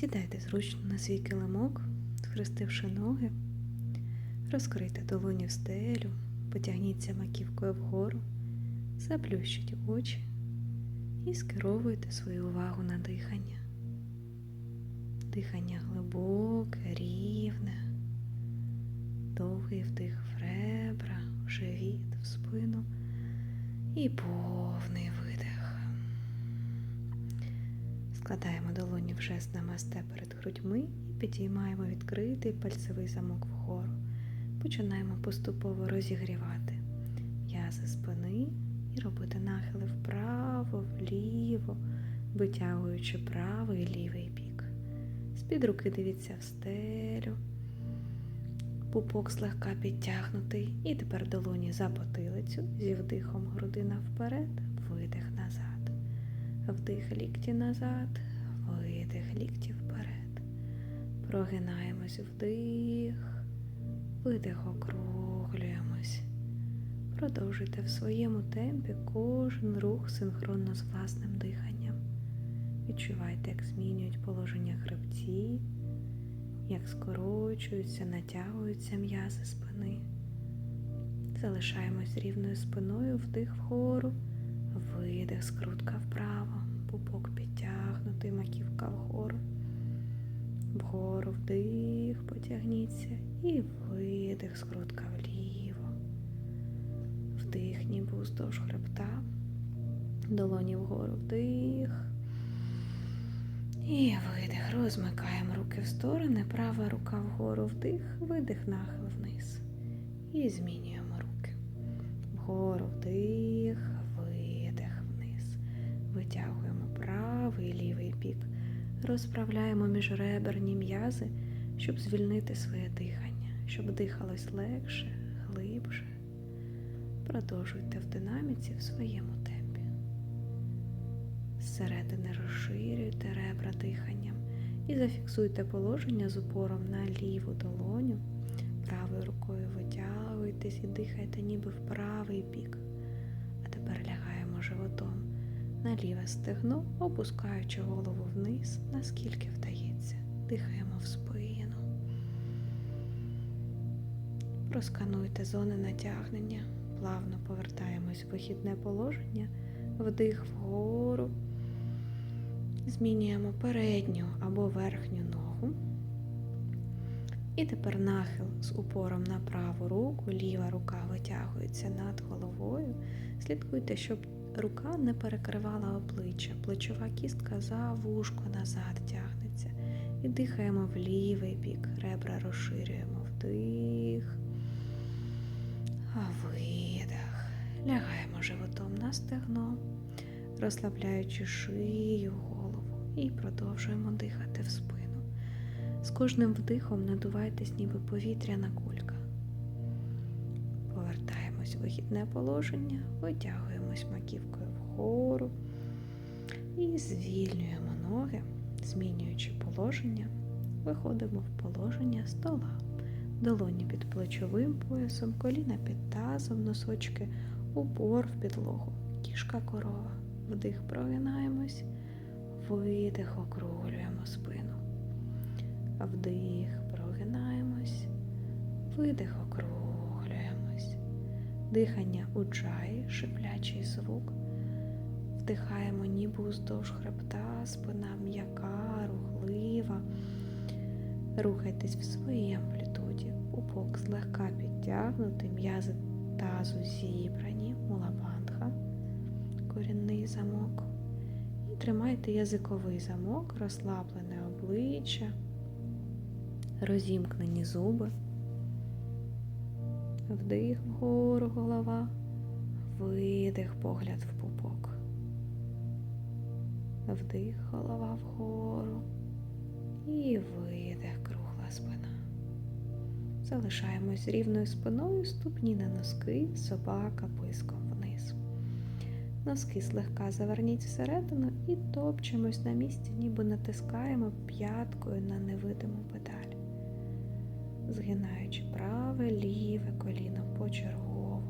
Сідайте зручно на свій килимок, схрестивши ноги, розкрийте долоні в стелю, потягніться маківкою вгору, заплющіть очі і скеровуйте свою увагу на дихання. Дихання глибоке, рівне, довгий вдих в ребра, в живіт, в спину і повний видих. Складаємо долоні в жест намасте перед грудьми і підіймаємо відкритий пальцевий замок вгору. Починаємо поступово розігрівати м'язи спини і робити нахили вправо, вліво, витягуючи правий і лівий бік. З-під руки дивіться в стелю. Пупок злегка підтягнутий. І тепер долоні за потилицю зі вдихом грудина вперед, видих назад. Вдих лікті назад, видих лікті вперед. Прогинаємось вдих, видих округлюємось. Продовжуйте в своєму темпі кожен рух синхронно з власним диханням. Відчувайте, як змінюють положення хребці, як скорочуються, натягуються м'язи спини. Залишаємось рівною спиною, вдих вгору, видих, скрутка вправо, пупок підтягнутий, маківка вгору. Вгору вдих, потягніться і видих, скрутка вліво. Вдих, ніби уздовж хребта, долоні вгору вдих. І видих. Розмикаємо руки в сторони, права рука вгору вдих, видих, нахил вниз. І змінюємо руки. Вгору вдих, видих вниз. Витягуємо правий лівий бік. Розправляємо міжреберні м'язи, щоб звільнити своє дихання, щоб дихалось легше, глибше. Продовжуйте в динаміці в своєму темпі. Зсередини розширюйте ребра диханням і зафіксуйте положення з упором на ліву долоню. Правою рукою витягуйтесь і дихайте ніби в правий бік. На ліве стегно, опускаючи голову вниз, наскільки вдається. Дихаємо в спину. Проскануйте зони натягнення, плавно повертаємось в вихідне положення, вдих вгору. Змінюємо передню або верхню ногу. І тепер нахил з упором на праву руку, ліва рука витягується над головою. Слідкуйте, щоб рука не перекривала обличчя, плечова кістка за вушко назад тягнеться. І дихаємо в лівий бік, ребра розширюємо вдих, а видих. Лягаємо животом на стегно, розслабляючи шию, голову і продовжуємо дихати в спину. З кожним вдихом надувайтесь, ніби повітряна кулька. Повертаємось в вихідне положення, витягуємось маківкою вгору і звільнюємо ноги, змінюючи положення, виходимо в положення стола. Долоні під плечовим поясом, коліна під тазом, носочки, упор в підлогу, кішка корова. Вдих прогинаємось, видих, округлюємо спину. Вдих, прогинаємось, видих, округлюємось. Дихання у чаї, шиплячий звук. Вдихаємо ніби уздовж хребта, спина м'яка, рухлива. Рухайтесь в своїй амплітуді. Пупок злегка підтягнутий, м'язи тазу зібрані, мулабандха, корінний замок. І тримайте язиковий замок, розслаблене обличчя розімкнені зуби, вдих вгору голова, видих погляд в пупок, вдих голова вгору і видих кругла спина. Залишаємось рівною спиною, ступні на носки, собака писком вниз. Носки злегка заверніть всередину і топчемось на місці, ніби натискаємо п'яткою на невидиму педаль згинаючи праве, ліве коліно почергово.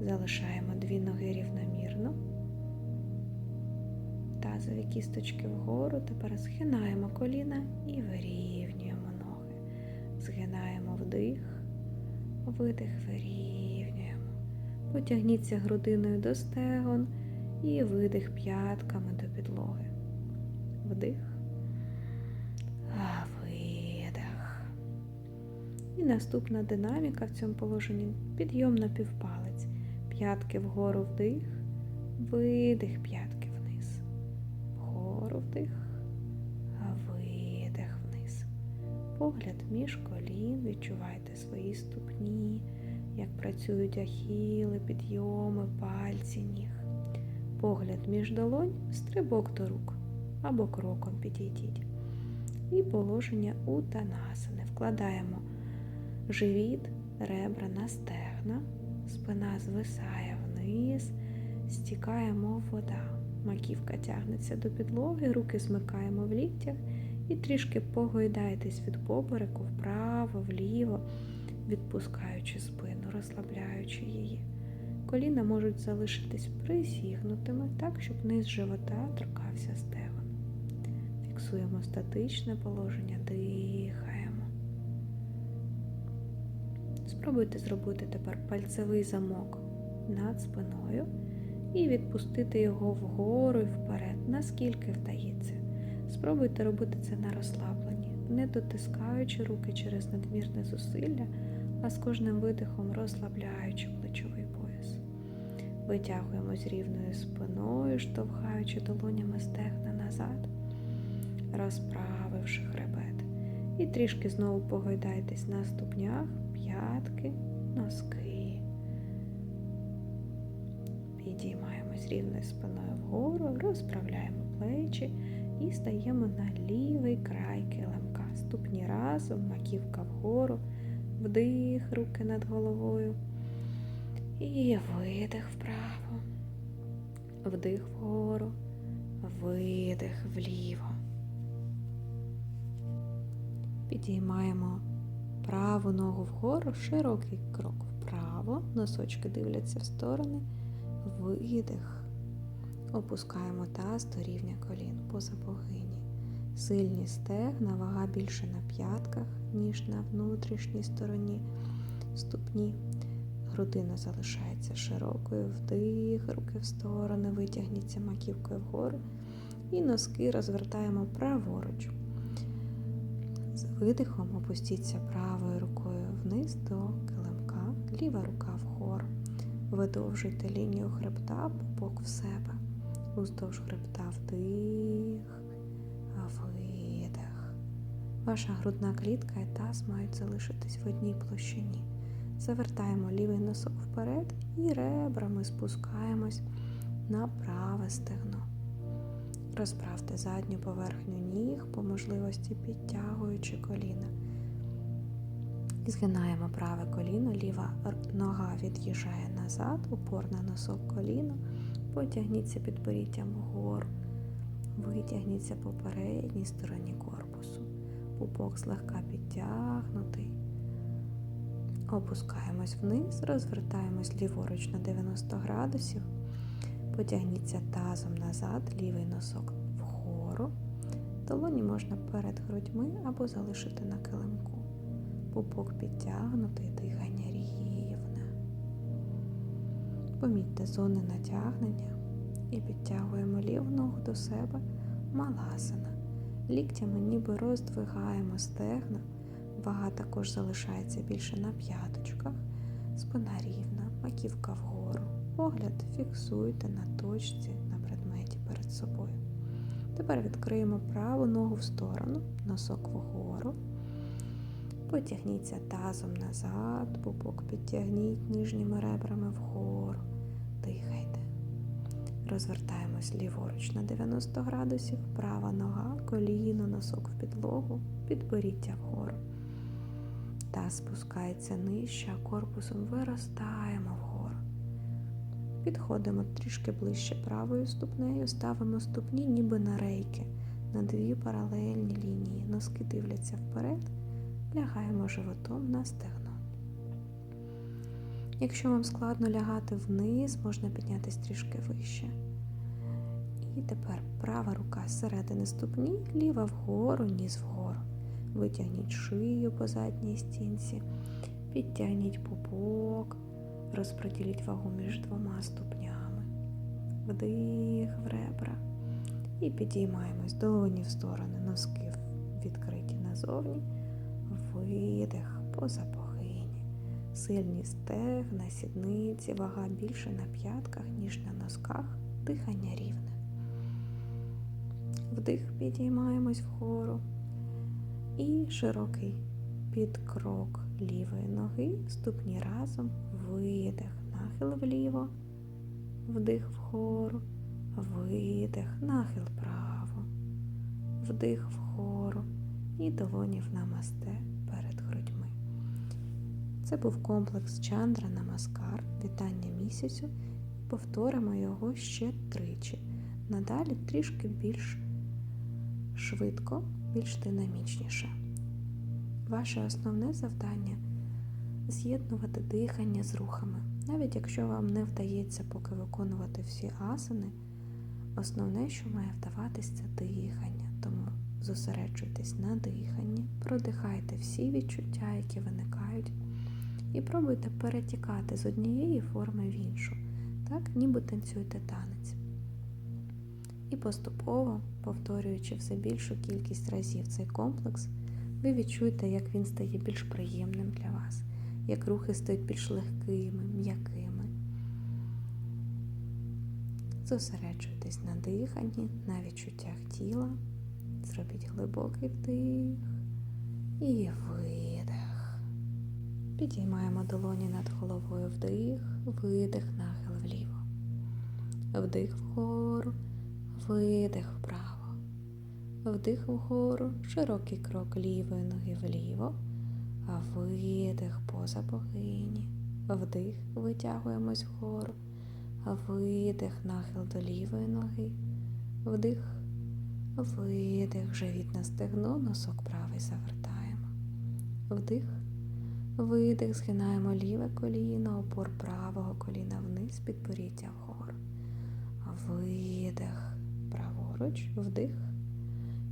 Залишаємо дві ноги рівномірно. тазові кісточки вгору. Тепер згинаємо коліна і вирівнюємо ноги. Згинаємо вдих, видих, вирівнюємо. Потягніться грудиною до стегон і видих п'ятками до підлоги. Вдих. І наступна динаміка в цьому положенні підйом на півпалець. П'ятки вгору вдих, видих, п'ятки вниз. Вгору вдих, видих вниз. Погляд між колін, відчувайте свої ступні, як працюють ахіли, підйоми, пальці ніг. Погляд між долонь, стрибок до рук або кроком підійдіть. І положення утанасини. Вкладаємо живіт, ребра на стегна, спина звисає вниз, стікає, мов вода. Маківка тягнеться до підлоги, руки змикаємо в ліктях і трішки погойдайтесь від попереку вправо, вліво, відпускаючи спину, розслабляючи її. Коліна можуть залишитись призігнутими так, щоб низ живота торкався стегон. Фіксуємо статичне положення, дихаємо. Спробуйте зробити тепер пальцевий замок над спиною і відпустити його вгору і вперед, наскільки вдається. Спробуйте робити це на розслабленні, не дотискаючи руки через надмірне зусилля, а з кожним видихом розслабляючи плечовий пояс. Витягуємо з рівною спиною, штовхаючи долонями стегна назад, розправивши хребет. І трішки знову погойдайтесь на ступнях, п'ятки, носки. Підіймаємо з рівною спиною вгору, розправляємо плечі і стаємо на лівий край килимка. Ступні разом, маківка вгору, вдих, руки над головою. І видих вправо, вдих вгору, видих вліво. Підіймаємо праву ногу вгору, широкий крок вправо, носочки дивляться в сторони, видих. Опускаємо таз до рівня колін поза богині. Сильні стегна, вага більше на п'ятках, ніж на внутрішній стороні ступні. Грудина залишається широкою, вдих, руки в сторони, витягніться маківкою вгору. І носки розвертаємо праворуч. Видихом опустіться правою рукою вниз до килимка, ліва рука вгору. Видовжуйте лінію хребта, пупок в себе. Уздовж хребта вдих, видих. Ваша грудна клітка і таз мають залишитись в одній площині. Завертаємо лівий носок вперед і ребрами спускаємось на праве стегно. Розправте задню поверхню ніг, по можливості підтягуючи коліна. Згинаємо праве коліно, ліва нога від'їжджає назад, упор на носок коліна, потягніться підборіттям вгору, витягніться по передній стороні корпусу. Пупок злегка підтягнутий. Опускаємось вниз, розвертаємось ліворуч на 90 градусів. Потягніться тазом назад, лівий носок вгору. Долоні можна перед грудьми або залишити на килимку. Пупок підтягнутий, дихання рівне. Помітьте зони натягнення і підтягуємо ліву ногу до себе маласана. Ліктями ніби роздвигаємо стегна. Вага також залишається більше на п'яточках, спина рівна, маківка вгору. Погляд фіксуйте на точці на предметі перед собою. Тепер відкриємо праву ногу в сторону, носок вгору. Потягніться тазом назад, пупок підтягніть ніжніми ребрами вгору. Дихайте. Розвертаємось ліворуч на 90 градусів, права нога, коліно, носок в підлогу, підборіття вгору. Таз спускається нижче, а корпусом виростаємо вгору. Підходимо трішки ближче правою ступнею, ставимо ступні ніби на рейки, на дві паралельні лінії. Носки дивляться вперед, лягаємо животом на стегно. Якщо вам складно лягати вниз, можна піднятися трішки вище. І тепер права рука з середини ступні, ліва вгору, ніс вгору. Витягніть шию по задній стінці, підтягніть пупок, розподіліть вагу між двома ступнями. Вдих в ребра. І підіймаємось долоні в сторони, носки відкриті назовні. Видих поза погині. Сильні стегна, сідниці, вага більше на п'ятках, ніж на носках, дихання рівне. Вдих підіймаємось вгору. І широкий підкрок лівої ноги, ступні разом, видих, нахил вліво, вдих вгору, видих, нахил вправо, вдих вгору і долоні в намасте перед грудьми. Це був комплекс Чандра Намаскар, вітання місяцю. Повторимо його ще тричі. Надалі трішки більш швидко, більш динамічніше. Ваше основне завдання з'єднувати дихання з рухами. Навіть якщо вам не вдається поки виконувати всі асани, основне, що має вдаватись, це дихання. Тому зосереджуйтесь на диханні, продихайте всі відчуття, які виникають, і пробуйте перетікати з однієї форми в іншу, так ніби танцюєте танець. І поступово, повторюючи все більшу кількість разів цей комплекс, ви відчуєте, як він стає більш приємним для вас, як рухи стають більш легкими, м'якими. Зосереджуйтесь на диханні, на відчуттях тіла. Зробіть глибокий вдих і видих. Підіймаємо долоні над головою вдих, видих, нахил вліво. Вдих вгору, видих вправо. Вдих вгору, широкий крок лівої ноги вліво, видих поза богині. Вдих, витягуємось вгору, видих, нахил до лівої ноги. Вдих, видих, живіт на стегно, носок правий завертаємо. Вдих, видих, згинаємо ліве коліно, опор правого коліна вниз, підборіддя вгору. Видих, праворуч, вдих.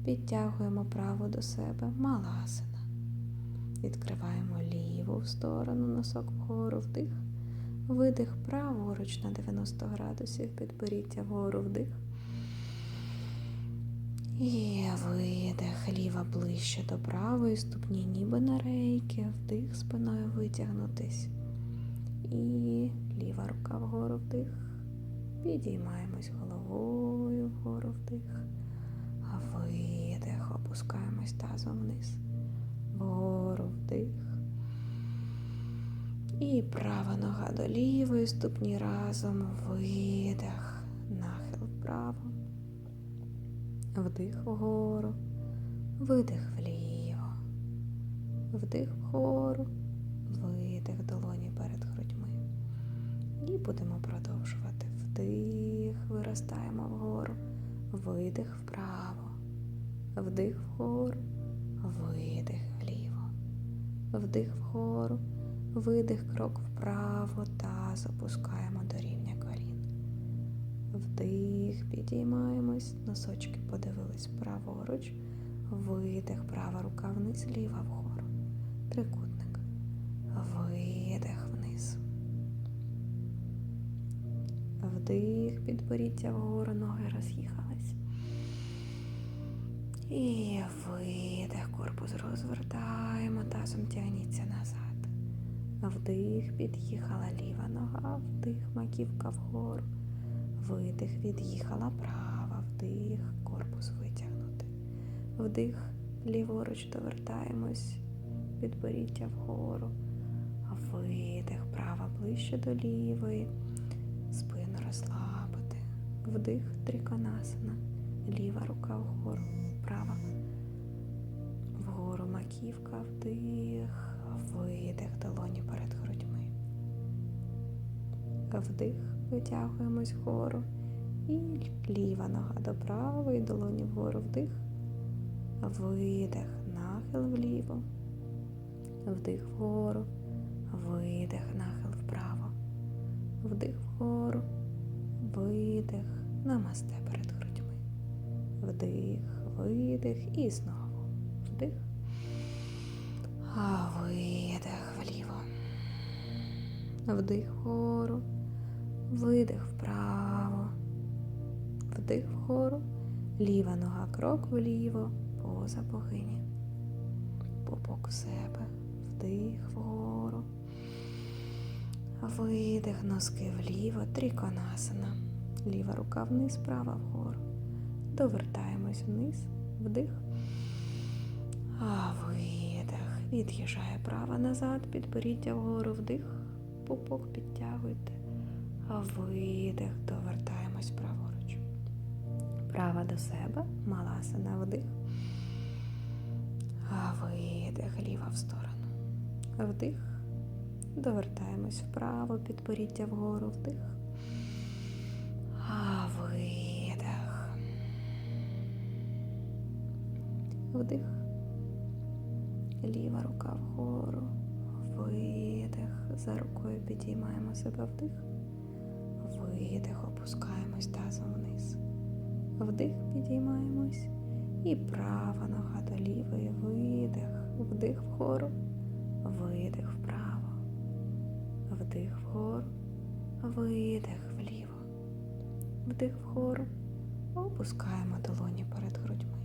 Підтягуємо праву до себе, маласина. Відкриваємо ліву в сторону, носок вгору, вдих. Видих праворуч на 90 градусів, підборіддя вгору, вдих. І видих, ліва ближче до правої ступні, ніби на рейки, вдих, спиною витягнутись. І ліва рука вгору вдих. Підіймаємось головою вгору вдих, видих, опускаємось тазом вниз, вгору вдих. І права нога до лівої ступні разом, видих, нахил вправо, вдих вгору, видих вліво, вдих вгору, видих долоні перед грудьми. І будемо продовжувати. Вдих, виростаємо вгору, видих вправо, вдих вгору, видих вдих вгору, видих крок вправо та запускаємо до рівня колін. Вдих, підіймаємось, носочки подивились праворуч, видих, права рука вниз, ліва вгору. Трикутник. Видих вниз. Вдих, підборіддя вгору, ноги роз'їхались. І видих, корпус розвертаємо, тазом тягніться назад. Вдих, під'їхала ліва нога, вдих, маківка вгору. Видих, від'їхала права, вдих, корпус витягнути. Вдих, ліворуч довертаємось, підборіддя вгору. Видих, права ближче до лівої спину розслабити. Вдих, триконасана. Ліва рука вгору. Маківка, вдих, видих, долоні перед грудьми. Вдих, витягуємось вгору. І ліва нога до правої, долоні вгору вдих. Видих, нахил вліво. Вдих вгору, видих, нахил вправо. Вдих вгору, видих, намасте перед грудьми. вдих, видих і знову вдих. А видих вліво. Вдих вгору, видих вправо, вдих вгору, ліва нога крок вліво, поза богині. Попок в себе, вдих вгору, видих носки вліво, тріконасана. Ліва рука вниз, права вгору. Довертаємось вниз, вдих. А видих. Від'їжджає права назад, підборіддя вгору, вдих, пупок підтягуйте. А видих, довертаємось праворуч. Права до себе, маласана, вдих. А видих, ліва в сторону. Вдих. Довертаємось вправо, підборіддя вгору, вдих. А видих. Вдих. Ліва рука вгору. Видих. За рукою підіймаємо себе вдих. Видих. Опускаємось тазом вниз. Вдих, підіймаємось. І права нога до лівої. Видих. Вдих вгору. Видих вправо. Вдих вгору. Видих вліво. Вдих вгору. Опускаємо долоні перед грудьми.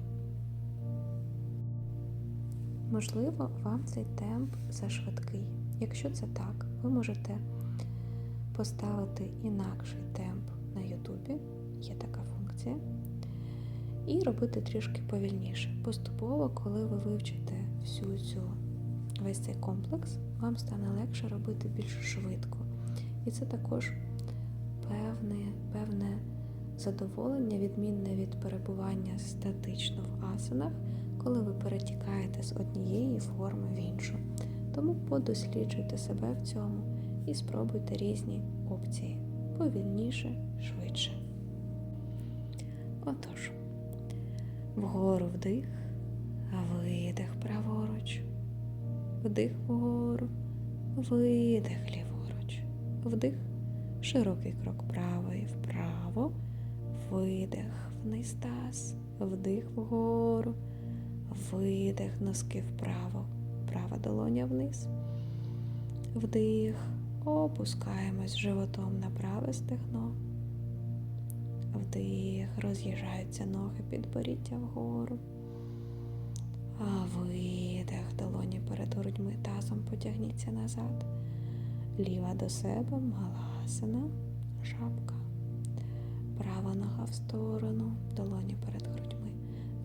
Можливо, вам цей темп зашвидкий. Якщо це так, ви можете поставити інакший темп на Ютубі, є така функція, і робити трішки повільніше. Поступово, коли ви вивчите всю цю весь цей комплекс, вам стане легше робити більш швидко. І це також певне, певне задоволення, відмінне від перебування статично в асанах, коли ви перетікаєте з однієї форми в іншу. Тому подосліджуйте себе в цьому і спробуйте різні опції. Повільніше, швидше. Отож, вгору вдих, видих праворуч, вдих вгору, видих ліворуч, вдих, широкий крок правий вправо, видих вниз таз, вдих вгору, видих носки вправо, права долоня вниз, вдих, опускаємось животом на праве стегно. Вдих, роз'їжджаються ноги підборіддя вгору. А видих, долоні перед грудьми тазом потягніться назад. Ліва до себе, маласана, шапка. Права нога в сторону, долоні перед грудьми.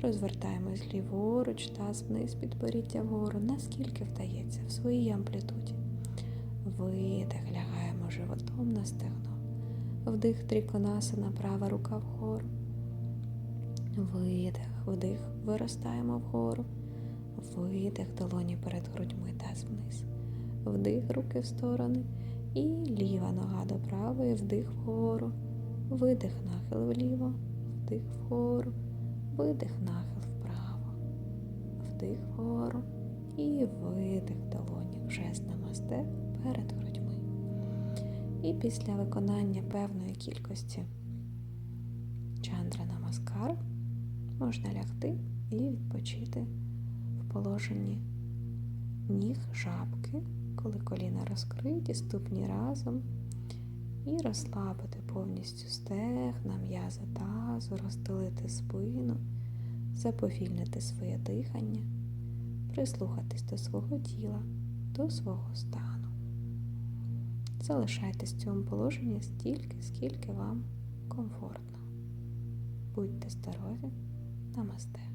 Розвертаємось ліворуч, таз вниз, підборіддя вгору, наскільки вдається, в своїй амплітуді. Видих, лягаємо животом на стегно. Вдих тріконасана, права рука вгору. Видих, вдих, виростаємо вгору. Видих, долоні перед грудьми таз вниз. Вдих, руки в сторони. І ліва нога до правої, вдих вгору. Видих, нахил вліво, вдих вгору, видих, нахил вправо, вдих вгору і видих долоні вже з намасте перед грудьми. І після виконання певної кількості чандра намаскар можна лягти і відпочити в положенні ніг жабки, коли коліна розкриті, ступні разом. І розслабити повністю стегна, м'язи тазу, розстелити спину, заповільнити своє дихання, прислухатись до свого тіла, до свого стану. Залишайтесь в цьому положенні стільки, скільки вам комфортно. Будьте здорові, намасте!